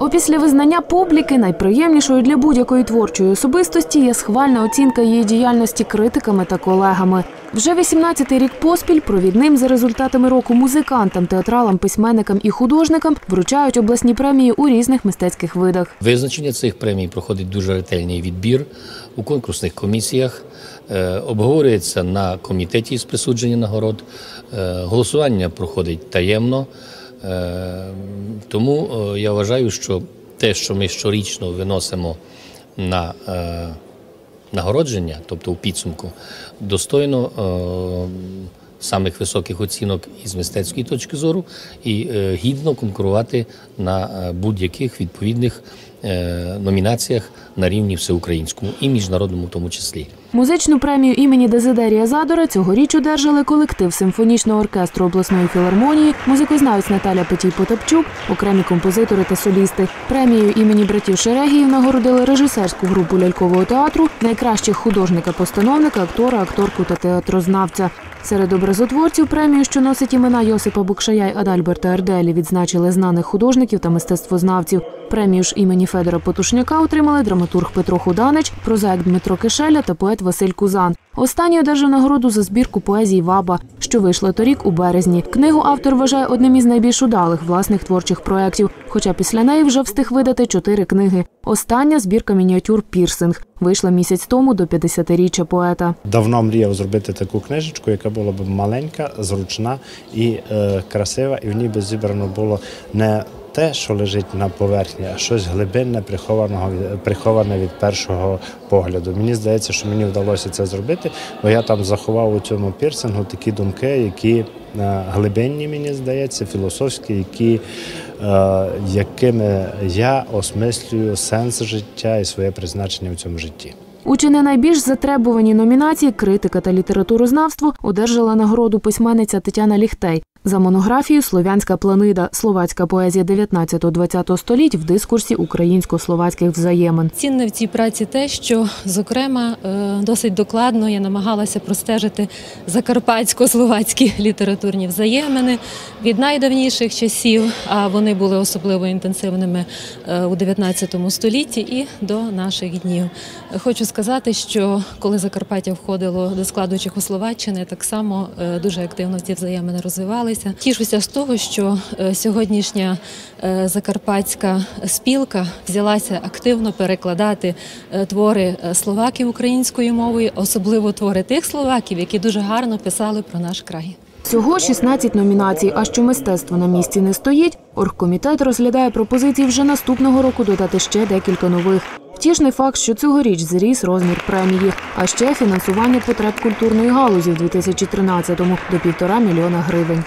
Опісля визнання публіки найприємнішою для будь-якої творчої особистості є схвальна оцінка її діяльності критиками та колегами. Вже 18-й рік поспіль провідним за результатами року музикантам, театралам, письменникам і художникам вручають обласні премії у різних мистецьких видах. Визначення цих премій проходить дуже ретельний відбір у конкурсних комісіях, е, обговорюється на комітеті з присудження нагород. Е, Голосування проходить таємно. Е, Тому е, я вважаю, що те, що ми щорічно виносимо на е, нагородження, тобто у підсумку, достойно самих високих оцінок із мистецької точки зору і гідно конкурувати на будь-яких відповідних номінаціях на рівні всеукраїнському і міжнародному, в тому числі. Музичну премію імені Дезидерія Задора цьогоріч одержали колектив симфонічного оркестру обласної філармонії, музикознавець Наталя Петій Потапчук, окремі композитори та солісти. Премією імені братів Шерегіїв нагородили режисерську групу лялькового театру, найкращих художника-постановника, актора, акторку та театрознавця. Серед образотворців премію, що носить імена Йосипа Букшая й Адальберта Ерделі, відзначили знаних художників та мистецтвознавців. Премію ж імені Федора Потушняка отримали драматург Петро Худанич, прозаїк Дмитро Кишеля та поет Василь Кузан. Останній одержав нагороду за збірку поезії Ваба, що вийшла торік у березні. Книгу автор вважає одним із найбільш удалих власних творчих проєктів, хоча після неї вже встиг видати чотири книги. Остання збірка мініатюр Пірсинг вийшла місяць тому до 50-річчя поета. Давно мріяв зробити таку книжечку, яка була б маленька, зручна і е, красива, і в ній би зібрано було не те, що лежить на поверхні, а щось глибинне, приховане від першого погляду. Мені здається, що мені вдалося це зробити, бо я там заховав у цьому пірсингу такі думки, які е, глибинні, мені здається, філософські, які, е, якими я осмислюю сенс життя і своє призначення в цьому житті. У чи не найбільш затребувані номінації критика та літературознавство одержала нагороду письменниця Тетяна Ліхтей за монографію Слов'янська планида словацька поезія 19-20 століть в дискурсі українсько-словацьких взаємин. Цінне в цій праці те, що, зокрема, е, досить докладно я намагалася простежити закарпатсько-словацькі літературні взаємини від найдавніших часів, а вони були особливо інтенсивними е, у 19 столітті і до наших днів. Хочу сказати, що коли Закарпаття входило до складу Чехословаччини, так само е, дуже активно ці взаємини розвивалися. Тішуся з того, що е, сьогоднішня е, закарпатська спілка взялася активно перекладати е, твори словаків українською мовою, особливо твори тих словаків, які дуже гарно писали про наш край. Всього 16 номінацій. А що мистецтво на місці не стоїть, оргкомітет розглядає пропозиції вже наступного року додати ще декілька нових. Втішний факт, що цьогоріч зріс розмір премії, а ще фінансування потреб культурної галузі в 2013-му до півтора мільйона гривень.